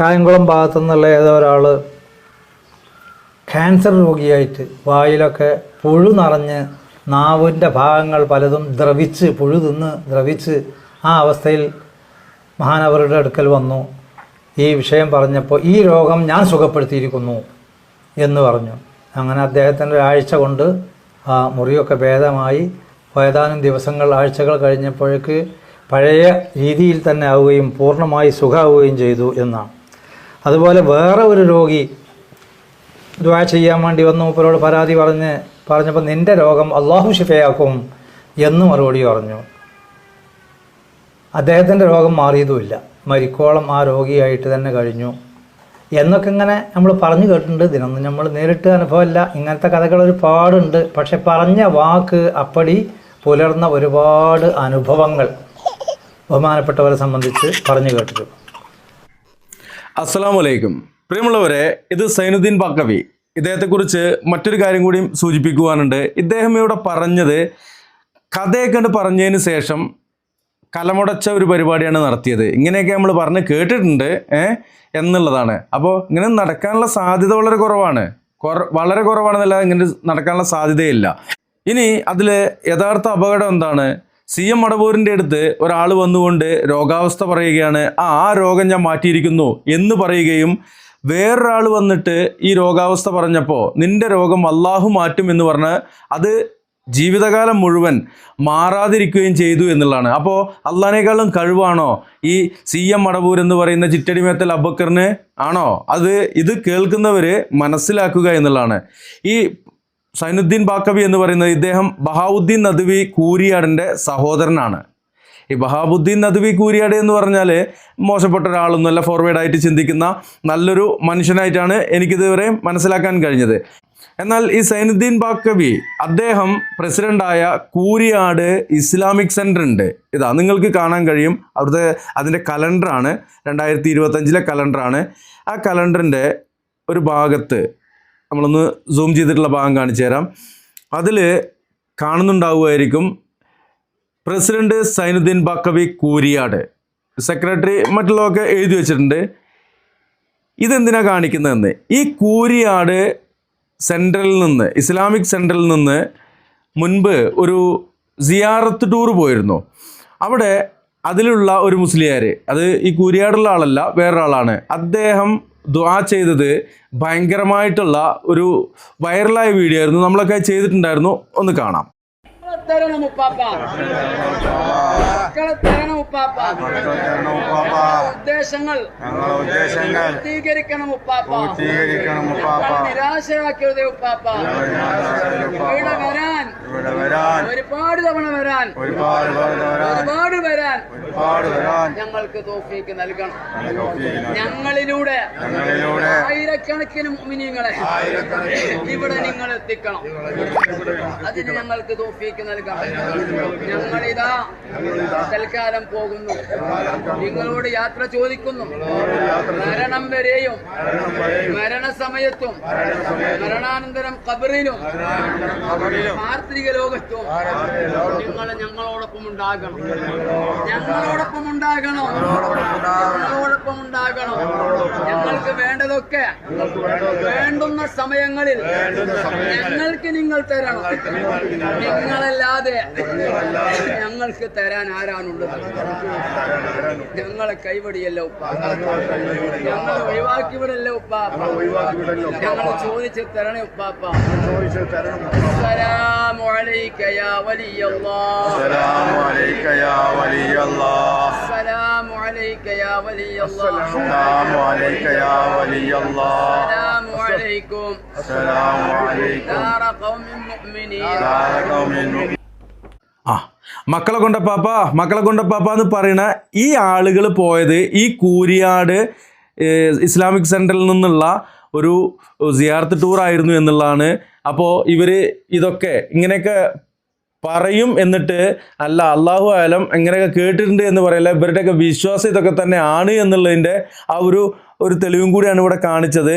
കായംകുളം ഭാഗത്തു നിന്നുള്ള ഏതോ ഒരാൾ ക്യാൻസർ രോഗിയായിട്ട് വായിലൊക്കെ പുഴു നിറഞ്ഞ് നാവിന്റെ ഭാഗങ്ങൾ പലതും ദ്രവിച്ച് പുഴു തിന്ന് ദ്രവിച്ച് ആ അവസ്ഥയിൽ മഹാനവരുടെ അടുക്കൽ വന്നു. ഈ വിഷയം പറഞ്ഞപ്പോൾ ഈ രോഗം ഞാൻ സുഖപ്പെടുത്തിയിരിക്കുന്നു എന്ന് പറഞ്ഞു. അങ്ങനെ അദ്ദേഹത്തിന്റെ ഒരാഴ്ച കൊണ്ട് ആ മുറിയൊക്കെ ഭേദമായി. ഏതാനും ദിവസങ്ങൾ ആഴ്ചകൾ കഴിഞ്ഞപ്പോഴേക്ക് പഴയ രീതിയിൽ തന്നെ ആവുകയും പൂർണമായി സുഖമാവുകയും ചെയ്തു എന്നാണ്. അതുപോലെ വേറെ ഒരു രോഗി ദ്വാ ചെയ്യാൻ വേണ്ടി വന്നു. മൂപ്പരോട് പരാതി പറഞ്ഞ് പറഞ്ഞപ്പോൾ നിന്റെ രോഗം അള്ളാഹു ഷിഫയാക്കും എന്ന് മറുപടി പറഞ്ഞു. അദ്ദേഹത്തിന്റെ രോഗം മാറിയതുമില്ല. മരിക്കോളം ആ രോഗിയായിട്ട് തന്നെ കഴിഞ്ഞു. എന്നൊക്കെ ഇങ്ങനെ നമ്മൾ പറഞ്ഞു കേട്ടിട്ടുണ്ട്. ഇതിനൊന്നും നമ്മൾ നേരിട്ട് അനുഭവമല്ല. ഇങ്ങനത്തെ കഥകൾ ഒരുപാടുണ്ട്. പക്ഷെ പറഞ്ഞ വാക്ക് അപ്പടി പുലർന്ന ഒരുപാട് അനുഭവങ്ങൾ ബഹുമാനപ്പെട്ടവരെ സംബന്ധിച്ച് പറഞ്ഞു കേട്ടിട്ടുണ്ട്. അസ്സലാമു അലൈക്കും പ്രിയമുള്ളവരെ ഇത് സൈനുദ്ദീൻ പക്കവി. ഇദ്ദേഹത്തെക്കുറിച്ച് മറ്റൊരു കാര്യം കൂടിയും സൂചിപ്പിക്കുവാനുണ്ട്. ഇദ്ദേഹം ഇവിടെ പറഞ്ഞത് കഥയൊക്കെ കണ്ട് പറഞ്ഞതിന് ശേഷം കലമുടച്ച ഒരു പരിപാടിയാണ് നടത്തിയത്. ഇങ്ങനെയൊക്കെ നമ്മൾ പറഞ്ഞ് കേട്ടിട്ടുണ്ട് എന്നുള്ളതാണ്. അപ്പോൾ ഇങ്ങനെ നടക്കാനുള്ള സാധ്യത വളരെ കുറവാണ്. കുറ വളരെ കുറവാണെന്നല്ല ഇങ്ങനെ നടക്കാനുള്ള സാധ്യതയില്ല. ഇനി അതിൽ യഥാർത്ഥ അപകടം എന്താണ്? സി എം മടവൂരിന്റെ അടുത്ത് ഒരാൾ വന്നുകൊണ്ട് രോഗാവസ്ഥ പറയുകയാണ് ആ ആ രോഗം ഞാൻ മാറ്റിയിരിക്കുന്നു എന്ന് പറയുകയും വേറൊരാൾ വന്നിട്ട് ഈ രോഗാവസ്ഥ പറഞ്ഞപ്പോൾ നിന്റെ രോഗം അള്ളാഹു മാറ്റും എന്ന് പറഞ്ഞ് അത് ജീവിതകാലം മുഴുവൻ മാറാതിരിക്കുകയും ചെയ്തു എന്നുള്ളതാണ്. അപ്പോൾ അള്ളഹനേക്കാളും കഴിവാണോ ഈ സി എം മടവൂർ എന്ന് പറയുന്ന ചിറ്റടിമേത്തൽ അബക്കറിന് ആണോ? അത് ഇത് കേൾക്കുന്നവർ മനസ്സിലാക്കുക എന്നുള്ളതാണ്. ഈ സൈനുദ്ദീൻ ബാക്കവി എന്ന് പറയുന്നത് ഇദ്ദേഹം ബഹാവുദ്ദീൻ നദ്വി കൂരിയാടിന്റെ സഹോദരനാണ്. ഈ ബഹാബുദ്ദീൻ നദ്വി കൂരിയാട് എന്ന് പറഞ്ഞാൽ മോശപ്പെട്ട ഒരാളൊന്നുമല്ല ഫോർവേഡായിട്ട് ചിന്തിക്കുന്ന നല്ലൊരു മനുഷ്യനായിട്ടാണ് എനിക്കിതുവരെ മനസ്സിലാക്കാൻ കഴിഞ്ഞത്. എന്നാൽ ഈ സൈനുദ്ദീൻ ബാക്കവി അദ്ദേഹം പ്രസിഡന്റായ കൂരിയാട് ഇസ്ലാമിക് സെന്റർ ഉണ്ട്. ഇതാ നിങ്ങൾക്ക് കാണാൻ കഴിയും. അവിടുത്തെ അതിന്റെ കലണ്ടറാണ് രണ്ടായിരത്തി ഇരുപത്തഞ്ചിലെ കലണ്ടറാണ്. ആ കലണ്ടറിന്റെ ഒരു ഭാഗത്ത് നമ്മളൊന്ന് സൂം ചെയ്തിട്ടുള്ള ഭാഗം കാണിച്ചു തരാം. അതിൽ കാണുന്നുണ്ടാവുമായിരിക്കും പ്രസിഡന്റ് സൈനുദ്ദീൻ ബാക്കവി കൂരിയാട്. സെക്രട്ടറി മറ്റുള്ളതൊക്കെ എഴുതി വെച്ചിട്ടുണ്ട്. ഇതെന്തിനാ കാണിക്കുന്നതെന്ന്? ഈ കൂരിയാട് സെൻട്രലിൽ നിന്ന് ഇസ്ലാമിക് സെൻട്രലിൽ നിന്ന് മുൻപ് ഒരു സിയാറത്ത് ടൂർ പോയിരുന്നു. അവിടെ അതിലുള്ള ഒരു മുസ്ലിയാർ അത് ഈ കൂരിയാടുള്ള ആളല്ല വേറൊരാളാണ്. അദ്ദേഹം ദ്വാ ചെയ്തത് ഭയങ്കരമായിട്ടുള്ള ഒരു വൈറലായ വീഡിയോ ആയിരുന്നു. നമ്മളൊക്കെ ചെയ്തിട്ടുണ്ടായിരുന്നു. ഒന്ന് കാണാം. തരണം ഉപ്പാപ്പ മക്കളെ തരണം ഉപ്പാപ്പ. ഉദ്ദേശങ്ങൾ ഉദ്ദേശങ്ങൾ പൂർത്തീകരിക്കണം ഉപ്പാപ്പ. പൂർത്തീകരിക്കണം ഉപ്പാപ്പ. നിരാശരാക്കരുതേ ഉപ്പാപ്പ. ഇവിടെ വരാൻ വരാൻ. ഒരുപാട് തവണ വരാൻ. ഒരുപാട് തവണ വരാൻ. ഒരുപാട് വരാൻ. ഒരുപാട് വരാൻ. ഞങ്ങൾക്ക് തോഫീക്ക് നൽകണം. ഞങ്ങളിലൂടെ ഞങ്ങളിലൂടെ ആയിരക്കണക്കിന് മുഅ്മിനീങ്ങളെ ഇവിടെ നിങ്ങൾ എത്തിക്കണം. അതിന് ഞങ്ങൾക്ക് തോഫീക്ക് നൽകണം. ഞങ്ങളിതാ തൽക്കാലം പോകുന്നു. നിങ്ങളോട് യാത്ര ചോദിക്കുന്നു. മരണം വരെയും മരണസമയത്തും മരണാനന്തരം കബറിലും പാർത്ഥിക ലോകത്തും. നിങ്ങൾ ഞങ്ങളോടൊപ്പം ഉണ്ടാകണം. ഞങ്ങളോടൊപ്പം ഉണ്ടാകണം. ഞങ്ങളോടൊപ്പം ഉണ്ടാകണം. ഞങ്ങൾക്ക് വേണ്ടതൊക്കെ വേണ്ടുന്ന സമയങ്ങളിൽ ഞങ്ങൾക്ക് നിങ്ങൾ തരണം. നിങ്ങളല്ലാതെ ഞങ്ങൾക്ക് തരാൻ ആരാണുള്ളത്? ഞങ്ങളെ കൈവടിയല്ല ഉപ്പ. ഞങ്ങൾ ഒഴിവാക്കി വിടല്ല ഉപ്പാപ്പ. ഞങ്ങൾ ചോദിച്ച് തരണേ ഉപ്പാപ്പ. السلام عليك يا ولي الله السلام عليك يا ولي الله السلام عليك يا ولي الله السلام عليك يا ولي الله السلام عليكم السلام عليكم دار قوم مؤمنين دار قوم ആ മക്കളെ കൊണ്ടപ്പാപ്പ മക്കളെ കൊണ്ടപ്പാപ്പ എന്ന് പറയുന്ന ഈ ആളുകൾ പോയത് ഈ കൂരിയാട് ഏഹ്, ഇസ്ലാമിക് സെൻറ്ററിൽ നിന്നുള്ള ഒരു സിയാർത്ത് ടൂർ ആയിരുന്നു എന്നുള്ളതാണ്. അപ്പോൾ ഇവർ ഇതൊക്കെ ഇങ്ങനെയൊക്കെ പറയും എന്നിട്ട് അല്ല അള്ളാഹു ആയാലും എങ്ങനെയൊക്കെ കേട്ടിട്ടുണ്ട് എന്ന് പറയില്ല ഇവരുടെയൊക്കെ വിശ്വാസം ഇതൊക്കെ തന്നെ ആണ് എന്നുള്ളതിന്റെ ആ ഒരു ഒരു തെളിവും കൂടിയാണ് ഇവിടെ കാണിച്ചത്.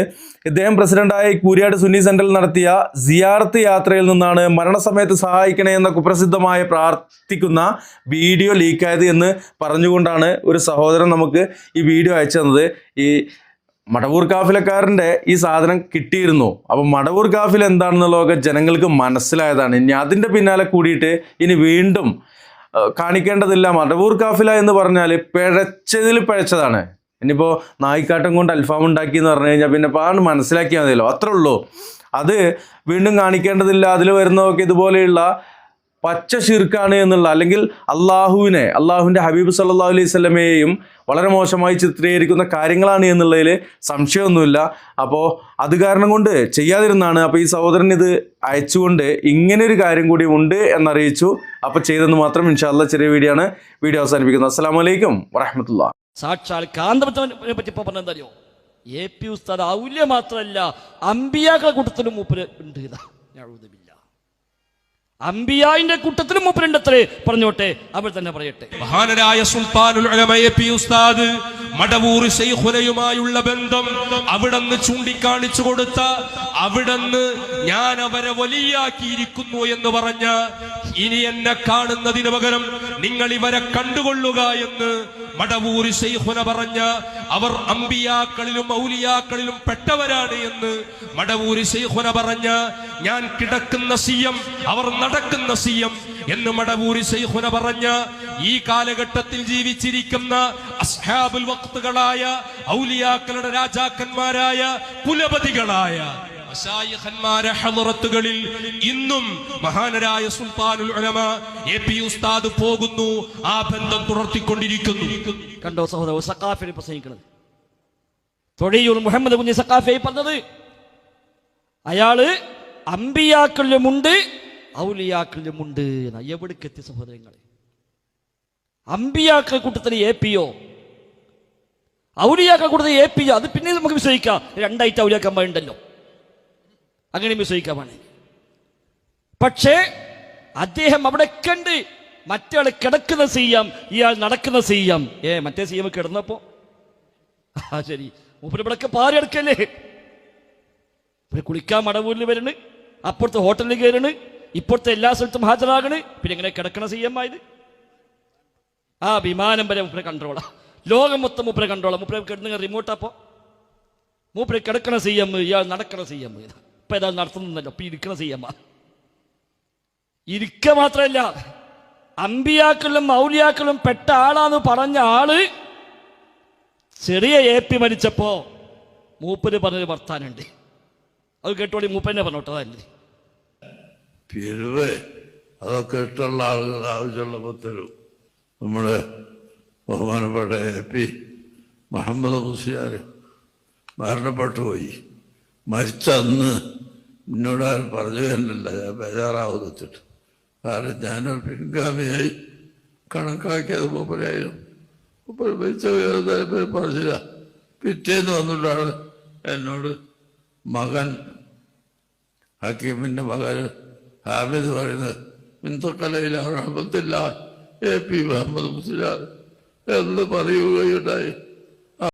ഇദ്ദേഹം പ്രസിഡന്റായ കൂരിയാട് സുന്നി സെന്ററിൽ നടത്തിയ സിയാർത്ത് യാത്രയിൽ നിന്നാണ് മരണസമയത്ത് സഹായിക്കണേ എന്ന കുപ്രസിദ്ധമായ പ്രാർത്ഥിക്കുന്ന വീഡിയോ ലീക്കായത് എന്ന് പറഞ്ഞുകൊണ്ടാണ് ഒരു സഹോദരൻ നമുക്ക് ഈ വീഡിയോ അയച്ചു തന്നത്. ഈ മടവൂർ കാഫിലക്കാരന്റെ ഈ സാധനം കിട്ടിയിരുന്നു. അപ്പം മടവൂർ കാഫിൽ എന്താണെന്നുള്ളതൊക്കെ ജനങ്ങൾക്ക് മനസ്സിലായതാണ്. ഇനി അതിന്റെ പിന്നാലെ കൂടിയിട്ട് ഇനി വീണ്ടും കാണിക്കേണ്ടതില്ല. മടവൂർ കാഫില എന്ന് പറഞ്ഞാൽ പിഴച്ചതിൽ പിഴച്ചതാണ്. ഇനിയിപ്പോൾ നായിക്കാട്ടം കൊണ്ട് അൽഫാം ഉണ്ടാക്കി എന്ന് പറഞ്ഞു കഴിഞ്ഞാൽ പിന്നെ പാണ് മനസ്സിലാക്കിയാൽ മതിയല്ലോ. അത്രേ ഉള്ളൂ. അത് വീണ്ടും കാണിക്കേണ്ടതില്ല. അതിൽ വരുന്നതൊക്കെ ഇതുപോലെയുള്ള പച്ച ഷിർക്കാണ് എന്നുള്ള അല്ലെങ്കിൽ അള്ളാഹുവിനെ അള്ളാഹുവിന്റെ ഹബീബ് സല്ലാ അലൈഹി സ്വലമയെയും വളരെ മോശമായി ചിത്രീകരിക്കുന്ന കാര്യങ്ങളാണ് എന്നുള്ളതിൽ സംശയമൊന്നുമില്ല. അപ്പോൾ അത് കാരണം കൊണ്ട് ചെയ്യാതിരുന്നാണ്. അപ്പോൾ ഈ സഹോദരൻ ഇത് അയച്ചുകൊണ്ട് ഇങ്ങനൊരു ഒരു കാര്യം കൂടി ഉണ്ട് എന്നറിയിച്ചു. അപ്പോൾ ചെയ്തെന്ന് മാത്രം ഇൻഷാല്ല ചെറിയ വീഡിയോ ആണ് വീഡിയോ അവസാനിപ്പിക്കുന്നത്. അസ്സാം വലൈക്കും വറഹമത്തുള്ള. സാക്ഷാൽ കാന്തപുരത്തിനെ പറ്റി ഇപ്പൊ അറിയോ എ പി ഉസ്താദ് ഔല്യ മാത്രമല്ല അമ്പിയാക്കളെ കൂട്ടത്തിലും മൂപ്പര് ഉണ്ട് ഇതാ. ഞാഴുതുമില്ല അമ്പിയായിന്റെ കൂട്ടത്തിലും മൂപ്പരുണ്ടത്രേ. പറഞ്ഞോട്ടെ അവർ തന്നെ പറയട്ടെ. മഹാനരായ സുൽത്താനുൽ ഉസ്താദ് മടവൂർ ശൈഖുനയുമായുള്ള ബന്ധം അവിടന്ന് ചൂണ്ടിക്കാണിച്ചു കൊടുത്ത അവിടന്ന് ഞാൻ അവരെ വലിയാക്കിയിരിക്കുന്നു എന്ന് പറഞ്ഞ ഇനി എന്നെ കാണുന്നതിന് പകരം നിങ്ങൾ ഇവരെ കണ്ടുകൊള്ളുക എന്ന് മടവൂർ ശൈഖുന പറഞ്ഞ അവർ അമ്പിയാക്കളിലും ഔലിയാക്കളിലും പെട്ടവരാണ് എന്ന് മടവൂർ ശൈഖുന പറഞ്ഞ ഞാൻ കിടക്കുന്ന സിയം അവർ നടക്കുന്ന സിയം എന്ന് മടവൂരി ശൈഖുന പറഞ്ഞ ഈ കാലഘട്ടത്തിൽ ജീവിച്ചിരിക്കുന്ന അസ്ഹാബുൽ വക്തുകളായ ഔലിയാക്കളുടെ രാജാക്കന്മാരായ കുലപതികളായ ഹളറത്തുകളിൽ ഇന്നും മഹാനരായ സുൽത്താനുൽ ഉലമ എ പി ഉസ്താദ് പോകുന്നു ആ ബന്ധം തുടർത്തിക്കൊണ്ടിരിക്കുന്നു. കണ്ടോ സഹോദര സക്കാഫിനെ പ്രസംഗിക്കുന്നത് തൊഴിയൂർ മുഹമ്മദ് കുഞ്ഞി സക്കാഫെ പറഞ്ഞത് അയാൾ അമ്പിയാക്കളിലുമുണ്ട് ഔലിയാക്കളിലുമുണ്ട് എന്നാ. എവിടേക്ക് എത്തി സഹോദരങ്ങളെ? അമ്പിയാക്കൾ കൂട്ടത്തിൽ എ പിയോ? ഔലിയാക്കൾ കൂട്ടത്തിൽ എ പിയോ? അത് പിന്നെ നമുക്ക് വിശ്വസിക്കാം രണ്ടായിട്ട് ഔലിയാക്കന്മാർ ഉണ്ടല്ലോ അങ്ങനെ വിശ്വസിക്കാൻ വേണമെങ്കിൽ പക്ഷേ അദ്ദേഹം അവിടെ കണ്ട് മറ്റയാൾ കിടക്കുന്ന സീയം ഇയാൾ നടക്കുന്ന സീയം. ഏ മറ്റേ സീയം കിടന്നപ്പോ? ആ ശരി. മൂപ്പരിവിടൊക്കെ പാറി എടുക്കല്ലേ ഇവർ കുളിക്കാൻ മടവൂരിൽ വരണ് അപ്പുറത്തെ ഹോട്ടലിൽ കയറണ് ഇപ്പുറത്തെ എല്ലാ സ്ഥലത്തും ഹാജരാകണ് പിന്നെ ഇങ്ങനെ കിടക്കണ സീയം ആയത് ആ വിമാനം വരെ മൂപ്പരെ കൺട്രോളാ. ലോകം മൊത്തം മൂപ്പരെ കൺട്രോളാ. മൂപ്പരെ കിടന്നു റിമോട്ട് അപ്പോ മൂപ്പര് കിടക്കണ സി എം ഇയാൾ നടക്കണ സി എം ഇപ്പൊ ഏതാ നടത്തുന്നുണ്ടല്ലോ ഇപ്പൊ ഇരിക്കണ സി എം ഇരിക്ക മാത്രമല്ല അമ്പിയാക്കളും മൗലിയാക്കളും പെട്ട ആളാന്ന് പറഞ്ഞ ആൾ ചെറിയ എ പി മരിച്ചപ്പോ മൂപ്പര് പറഞ്ഞൊരു വർത്താനുണ്ട്. അത് കേട്ടോളി മൂപ്പന്നെ പറഞ്ഞോട്ടോ അതല്ലേ പിരിവ് അതൊക്കെ ഇഷ്ടമുള്ള ആളുകൾ ആവശ്യമുള്ളപ്പോൾ തരും. നമ്മുടെ ബഹുമാനപ്പെട്ട എ പി മുഹമ്മദ് മുസ്ലിയാർ മരണപ്പെട്ടു പോയി. മരിച്ച അന്ന് എന്നോട് ആരും പറഞ്ഞു തന്നില്ല ഞാൻ ബേജാറാവുന്നിട്ട് കാരണം ഞാനൊരു പിൻഗാമിയായി. കണക്കാക്കിയത് മൂപ്പരായിരുന്നു മൂപ്പര് മരിച്ച വിവരം പറഞ്ഞില്ല. പിറ്റേന്ന് വന്നിട്ടാണ് എന്നോട് മകൻ ഹക്കീമിന്റെ മകൻ ഹാമിദ് പറയുന്നത് മിന്തക്കലയില റഹമത്തില്ല എ പി മുഹമ്മദ് മുസ്ലിയാർ എന്ന് പറയുകയുണ്ടായി.